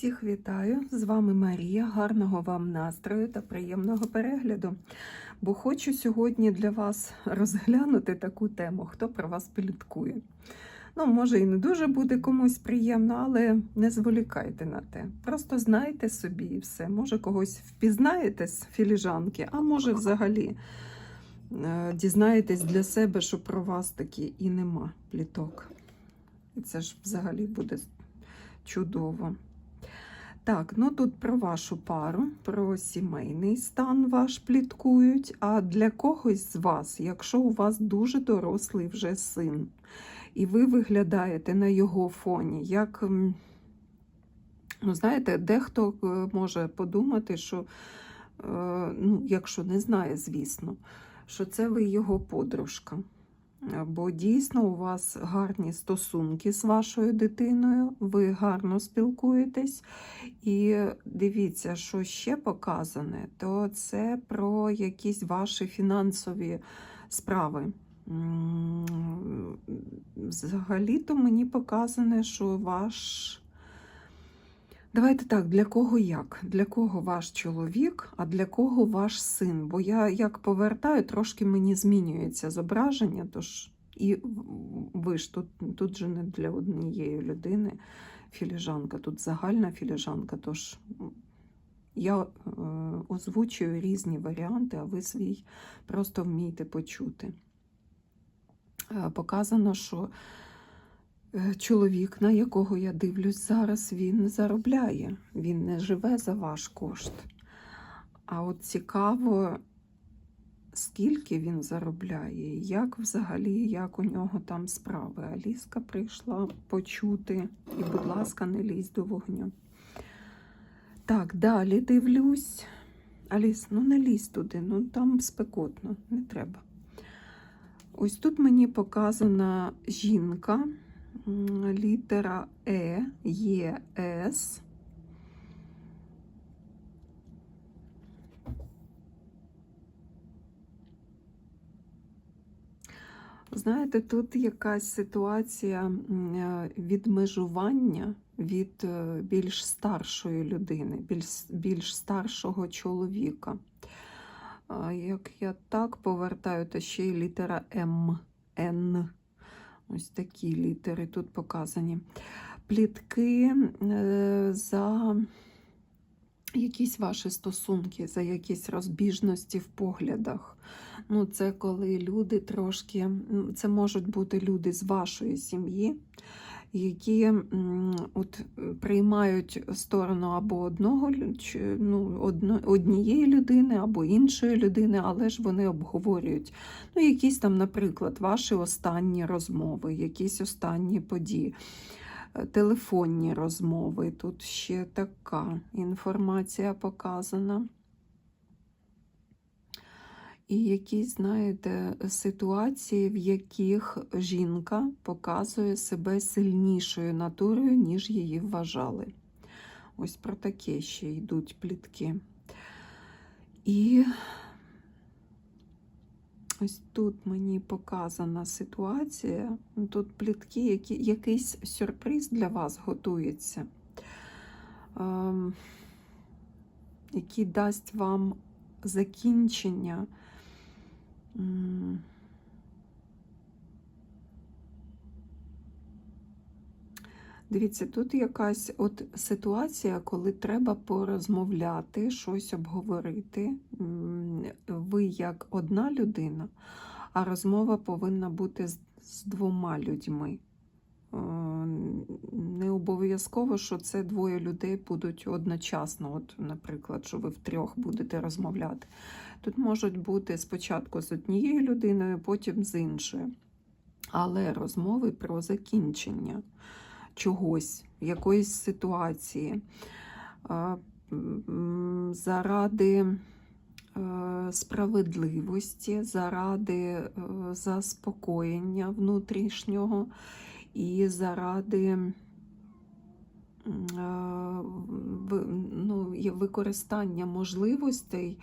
Всіх вітаю! З вами Марія. Гарного вам настрою та приємного перегляду. Бо хочу сьогодні для вас розглянути таку тему, хто про вас пліткує. Ну, може, і не дуже буде комусь приємно, але не зволікайте на те. Просто знайте собі і все. Може, когось впізнаєте з філіжанки, а може, взагалі е, дізнаєтесь для себе, що про вас таки і нема пліток. І це ж взагалі буде чудово. Так, ну тут про вашу пару, про сімейний стан ваш пліткують. А для когось з вас, якщо у вас дуже дорослий вже син, і ви виглядаєте на його фоні, як, ну, знаєте, дехто е, може подумати, що, е, ну, якщо не знає, звісно, що це ви його подружка. Бо дійсно у вас гарні стосунки з вашою дитиною, ви гарно спілкуєтесь. І дивіться, що ще показане, то це про якісь ваші фінансові справи. Взагалі-то мені показане, що ваш. Давайте так, для кого як? Для кого ваш чоловік, а для кого ваш син? Бо я як повертаю, трошки мені змінюється зображення, тож і ви ж тут, тут же не для однієї людини філіжанка, тут загальна філіжанка, тож я е, озвучую різні варіанти, а ви свій просто вмійте почути. Е, Показано, що чоловік, на якого я дивлюсь зараз, він заробляє, він не живе за ваш кошт. А от цікаво, скільки він заробляє, як взагалі, як у нього там справи. Аліска прийшла почути, і, будь ласка, не лізь до вогню. Так, далі дивлюсь. Аліс, ну не лізь туди, ну там спекотно, не треба. Ось тут мені показана жінка, літера Е, Є, С. Знаєте, тут якась ситуація е, відмежування від е, більш старшої людини, більш, більш старшого чоловіка. Як я так повертаю, то ще й літера М, Н. Ось такі літери тут показані. Плітки е, за якісь ваші стосунки, за якісь розбіжності в поглядах. Ну, це коли люди трошки, це можуть бути люди з вашої сім'ї, які от, е, приймають сторону або одного ну, однієї людини, або іншої людини, але ж вони обговорюють ну, якісь там, наприклад, ваші останні розмови, якісь останні події. Е, Телефонні розмови. Тут ще така інформація показана. І якісь, знаєте, ситуації, в яких жінка показує себе сильнішою натурою, ніж її вважали. Ось про таке ще йдуть плітки. І ось тут мені показана ситуація. Тут плітки, які, якийсь сюрприз для вас готується, ем, який дасть вам закінчення. Дивіться, тут якась от ситуація, коли треба порозмовляти, щось обговорити. Ви як одна людина, а розмова повинна бути з, з двома людьми. Не обов'язково, що це двоє людей будуть одночасно. От, наприклад, що ви втрьох будете розмовляти. Тут можуть бути спочатку з однією людиною, потім з іншою. Але розмови про закінчення чогось, якоїсь ситуації. Заради е, справедливості, заради е, заспокоєння внутрішнього і заради е, ну, використання можливостей,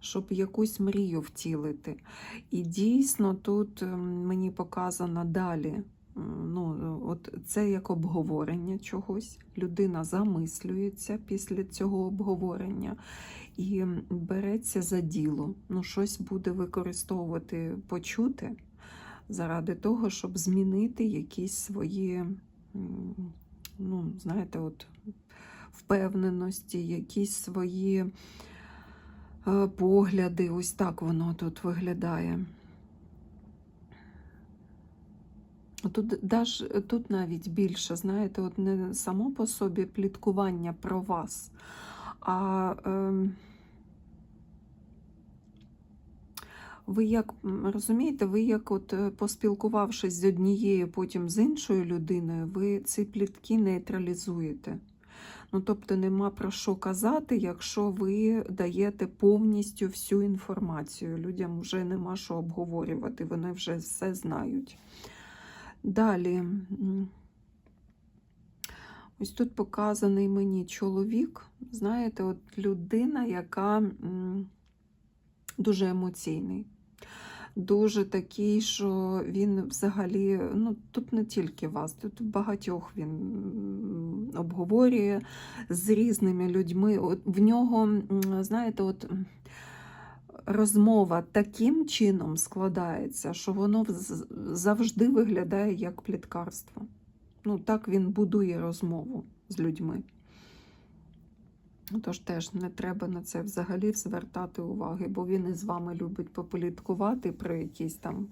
щоб якусь мрію втілити. І дійсно тут мені показано далі Ну, от це як обговорення чогось. Людина замислюється після цього обговорення і береться за діло. Ну, щось буде використовувати, почути заради того, щоб змінити якісь свої, ну, знаєте, от впевненості, якісь свої е, погляди. Ось так воно тут виглядає. Тут, даж, тут навіть більше, знаєте, от не само по собі пліткування про вас, а ем, ви як розумієте, ви як от е, поспілкувавшись з однією, потім з іншою людиною, ви ці плітки нейтралізуєте. Ну, тобто нема про що казати, якщо ви даєте повністю всю інформацію. Людям вже нема що обговорювати, вони вже все знають. Далі. Ось тут показаний мені чоловік. Знаєте, от людина, яка дуже емоційний. Дуже такий, що він взагалі, ну тут не тільки вас, тут багатьох він обговорює з різними людьми. От в нього, знаєте, от розмова таким чином складається, що воно завжди виглядає як пліткарство. Ну, так він будує розмову з людьми. Тож теж не треба на це взагалі звертати уваги, бо він із вами любить пополіткувати про якісь там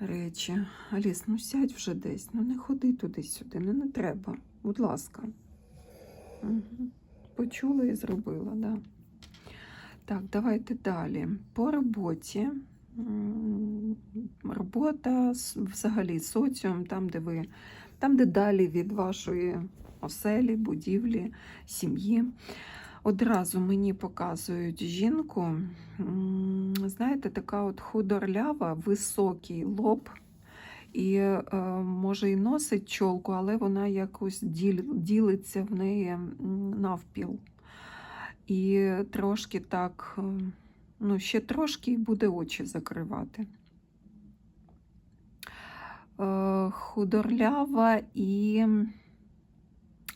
речі. Аліс, ну сядь вже десь, ну не ходи туди-сюди, ну не треба. Будь ласка. Угу. Почула і зробила, да. Так, давайте далі. По роботі. Робота, взагалі соціум, там, де ви, там, де далі від вашої оселі, будівлі, сім'ї. Одразу мені показують жінку. Знаєте, така от худорлява, високий лоб. І е, може і носить чолку, але вона якось ділиться в неї навпіл. І трошки так, е, ну, ще трошки і буде очі закривати. Е, Худорлява і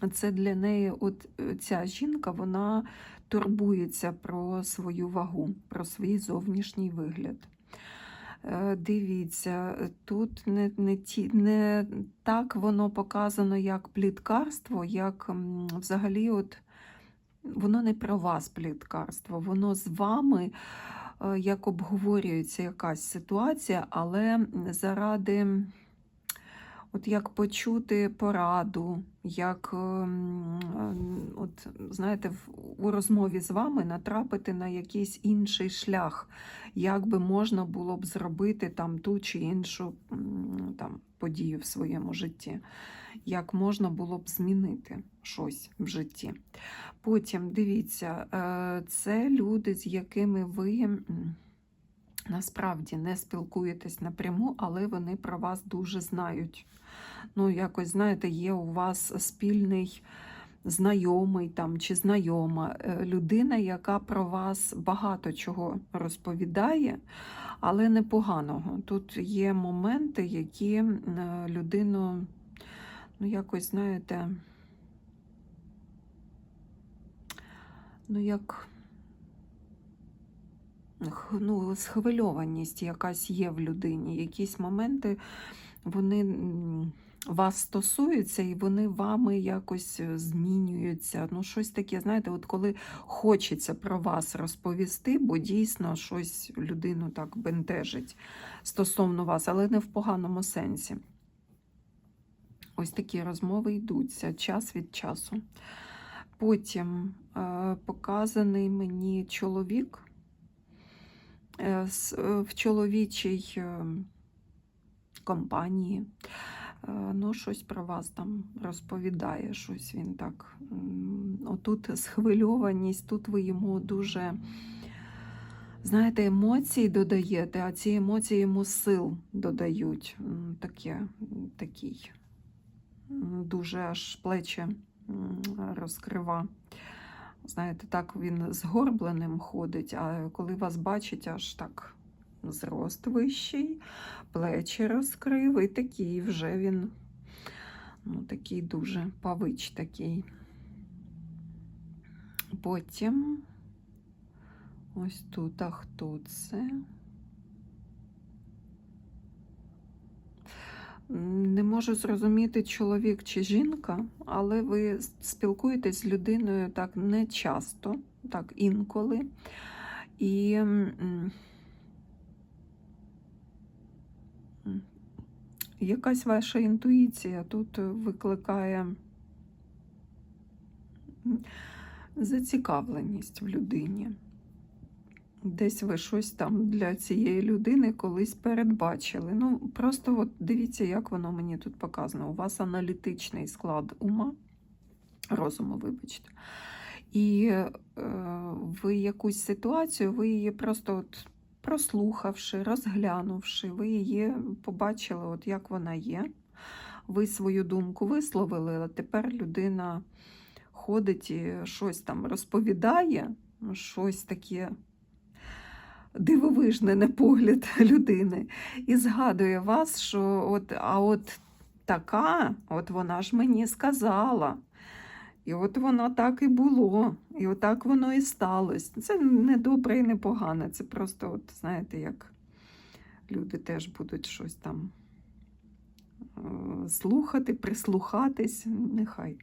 це для неї, от е, ця жінка, вона турбується про свою вагу, про свій зовнішній вигляд. Е, Дивіться, тут не, не, ті, не так воно показано як пліткарство, як взагалі, от воно не про вас пліткарство, воно з вами е, як обговорюється якась ситуація, але заради от як почути пораду, як ем, ем, от, знаєте, у розмові з вами натрапити на якийсь інший шлях, як би можна було б зробити там ту чи іншу там, подію в своєму житті, як можна було б змінити щось в житті. Потім дивіться, е, це люди, з якими ви. Насправді не спілкуєтесь напряму, але вони про вас дуже знають. Ну, якось, знаєте, є у вас спільний знайомий там чи знайома е, людина, яка про вас багато чого розповідає, але непоганого. Тут є моменти, які е, людину, ну, якось, знаєте, ну, як ну, схвильованість якась є в людині. Якісь моменти вони вас стосуються і вони вами якось е, змінюються. Ну, щось таке, знаєте, от коли хочеться про вас розповісти, бо дійсно щось людину так бентежить стосовно вас, але не в поганому сенсі. Ось такі розмови йдуться час від часу. Потім е, показаний мені чоловік в чоловічій е, компанії. Е, Ну, щось про вас там розповідає, щось він так. Отут схвильованість, тут ви йому дуже, знаєте, емоцій додаєте, а ці емоції йому сил додають. Таке, такий дуже аж плечі розкрива. Знаєте, так він згорбленим ходить, а коли вас бачить, аж так зрост вищий, плечі розкрив, і такий вже він, ну, такий дуже павич такий. Потім ось тут, а хто це? М, Не можу зрозуміти, чоловік чи жінка, але ви спілкуєтесь з людиною так не часто, так інколи. І якась ваша інтуїція тут викликає зацікавленість в людині. Десь ви щось там для цієї людини колись передбачили. Ну, просто от дивіться, як воно мені тут показано. У вас аналітичний склад ума, розуму, вибачте. І е, ви якусь ситуацію, ви її просто от прослухавши, розглянувши, ви її побачили, от як вона є. Ви свою думку висловили, а тепер людина ходить і щось там розповідає, щось таке дивовижне на погляд людини, і згадує вас, що от, а от така, от вона ж мені сказала. І от воно так і було, і отак воно і сталося. Це не добре і не погане. Це просто, от, знаєте, як люди теж будуть щось там е, слухати, прислухатись, нехай.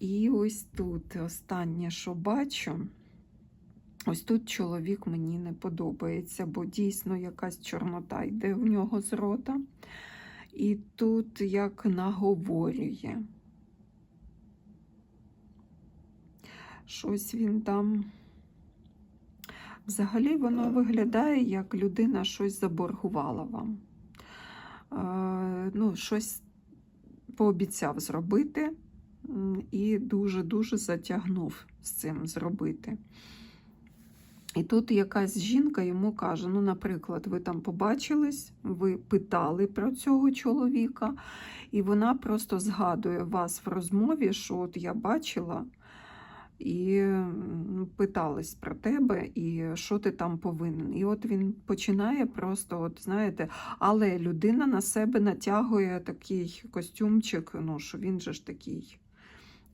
І ось тут останнє, що бачу. Ось тут чоловік мені не подобається, бо дійсно якась чорнота йде в нього з рота. І тут як наговорює. Щось він там. Взагалі воно виглядає, як людина щось заборгувала вам. Е, ну, щось пообіцяв зробити і дуже-дуже затягнув з цим зробити. І тут якась жінка йому каже: ну, наприклад, ви там побачились, ви питали про цього чоловіка, і вона просто згадує вас в розмові, що от я бачила і м, питалась про тебе, і що ти там повинен. І от він починає просто, от знаєте, але людина на себе натягує такий костюмчик, ну що він же ж такий.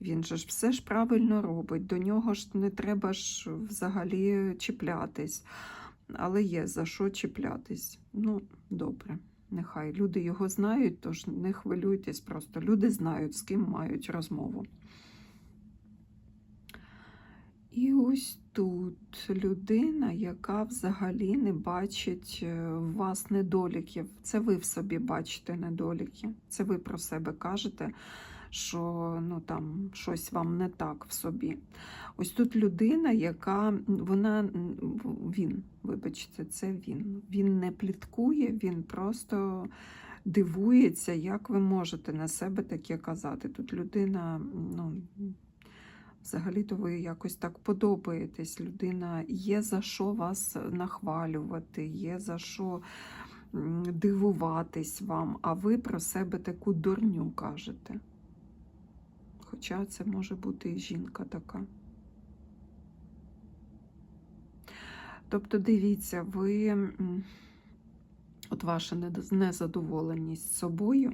Він же ж все ж правильно робить, до нього ж не треба ж взагалі чіплятись. Але є за що чіплятись. Ну, добре, нехай. Люди його знають, тож не хвилюйтесь просто. Люди знають, з ким мають розмову. І ось тут людина, яка взагалі не бачить е, в вас недоліків. Це ви в собі бачите недоліки. Це ви про себе кажете, що ну, там, щось вам не так в собі. Ось тут людина, яка вона він, вибачте, це він. Він не пліткує, він просто дивується, як ви можете на себе таке казати. Тут людина, ну. Взагалі-то ви якось так подобаєтесь. Людина є за що вас нахвалювати, є за що дивуватись вам, а ви про себе таку дурню кажете. Хоча це може бути і жінка така. Тобто, дивіться, ви, от ваша незадоволеність собою.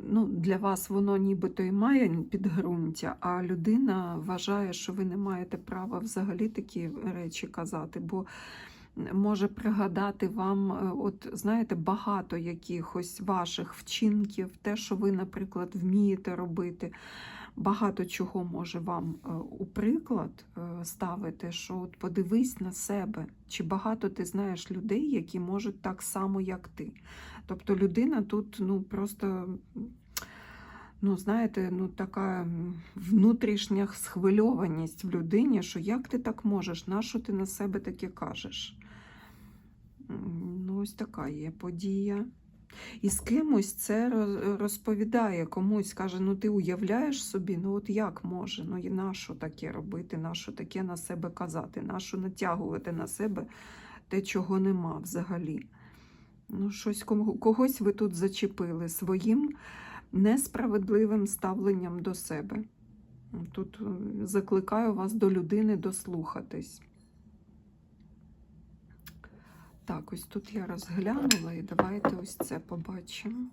Ну, для вас воно нібито і має підґрунтя, а людина вважає, що ви не маєте права взагалі такі речі казати, бо може пригадати вам, е, от знаєте, багато якихось ваших вчинків, те, що ви, наприклад, вмієте робити. Багато чого може вам е, у приклад е, ставити, що от подивись на себе, чи багато ти знаєш людей, які можуть так само, як ти. Тобто людина тут ну просто, ну знаєте, ну така внутрішня схвильованість в людині, що як ти так можеш, нащо ти на себе таке кажеш? Ну, ось така є подія. І з кимось це розповідає, комусь каже: ну ти уявляєш собі, ну от як може? Ну і нащо таке робити, нащо таке на себе казати, нащо натягувати на себе те, чого нема взагалі. Ну, щось кого- когось ви тут зачепили своїм несправедливим ставленням до себе. Тут е, закликаю вас до людини дослухатись. Так, ось тут я розглянула і давайте ось це побачимо.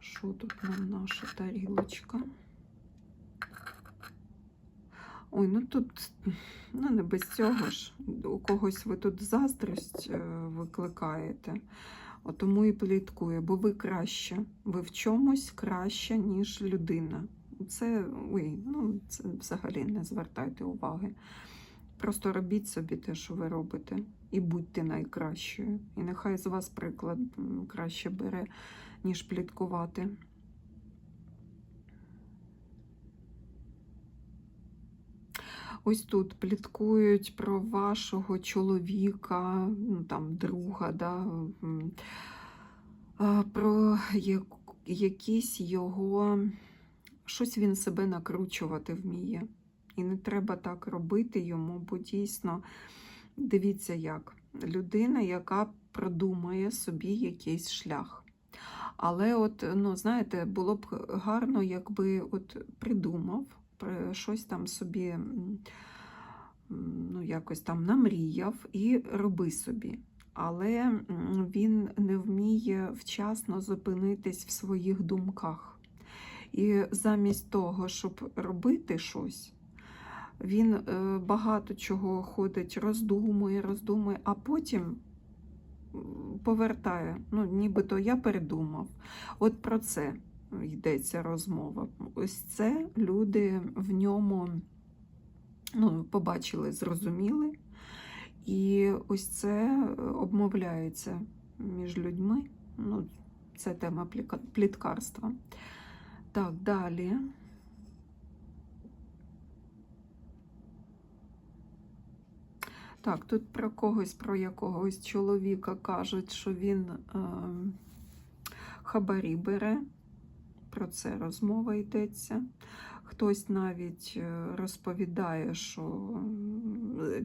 Що тут нам наша тарілочка? Ой, ну тут, ну не без цього ж. У когось ви тут заздрість е, викликаєте. От Тому і пліткує, бо ви краще, ви в чомусь краще, ніж людина. Це, ой, ну, це взагалі не звертайте уваги. Просто робіть собі те, що ви робите, і будьте найкращою. І нехай з вас приклад краще бере, ніж пліткувати. Ось тут пліткують про вашого чоловіка, ну, там, друга, да, про як, якісь його, щось він себе накручувати вміє. І не треба так робити йому, бо дійсно, дивіться як, людина, яка продумує собі якийсь шлях. Але, от, ну, знаєте, було б гарно, якби от придумав, при- щось там собі ну, якось там намріяв і роби собі. Але він не вміє вчасно зупинитись в своїх думках. І замість того, щоб робити щось, він е, багато чого ходить, роздумує, роздумує, а потім повертає. Ну, нібито я передумав. От про це йдеться розмова. Ось це люди в ньому ну, побачили, зрозуміли. І ось це е, обмовляється між людьми. Ну, це тема пліткарства. Так, далі. Так, тут про когось, про якогось чоловіка кажуть, що він е, хабарі бере. Про це розмова йдеться. Хтось навіть е, розповідає, що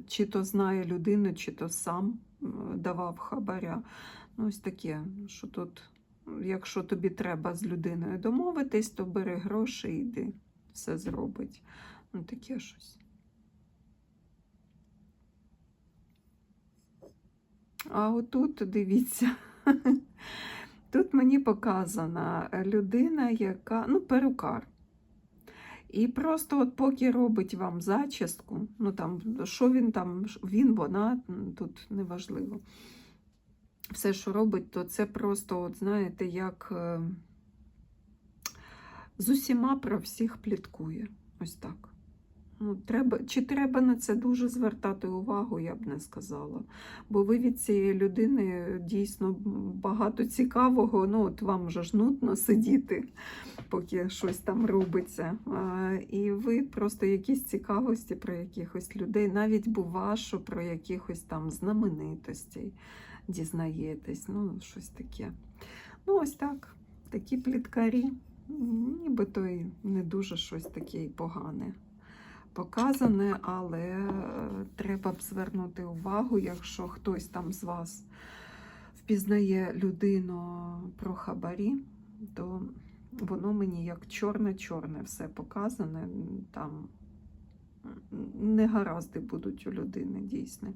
чи то знає людину, чи то сам давав хабаря. Ну, ось таке, що тут, якщо тобі треба з людиною домовитись, то бери гроші і йди, все зробить. Ну, таке щось. А отут дивіться. Тут мені показана людина, яка, ну, перукар. І просто от поки робить вам зачіску, ну там, що він там, він, вона, тут неважливо. Все, що робить, то це просто, от знаєте, як е, з усіма про всіх пліткує. Ось так. Ну, треба, чи треба на це дуже звертати увагу, я б не сказала. Бо ви від цієї людини дійсно багато цікавого. Ну, от вам же ж нудно сидіти, поки щось там робиться. А, і ви просто якісь цікавості про якихось людей, навіть бува, що про якихось там знаменитостей дізнаєтесь. Ну, щось таке. Ну, ось так. Такі пліткарі. Нібито і не дуже щось таке і погане показане, але е, треба б звернути увагу, якщо хтось там з вас впізнає людину про хабарі, то воно мені як чорне-чорне все показане. Там негаразди будуть у людини дійсно.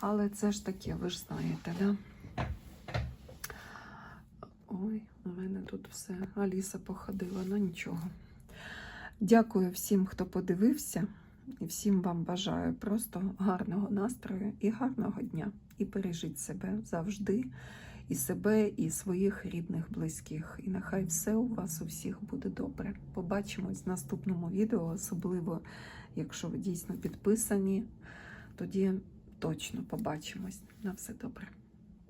Але це ж таке, ви ж знаєте, да? Ой, у мене тут все. Аліса походила, ну нічого. Дякую всім, хто подивився, і всім вам бажаю просто гарного настрою і гарного дня. І бережіть себе завжди, і себе, і своїх рідних, близьких. І нехай все у вас у всіх буде добре. Побачимось в наступному відео, особливо, якщо ви дійсно підписані, тоді точно побачимось. На все добре.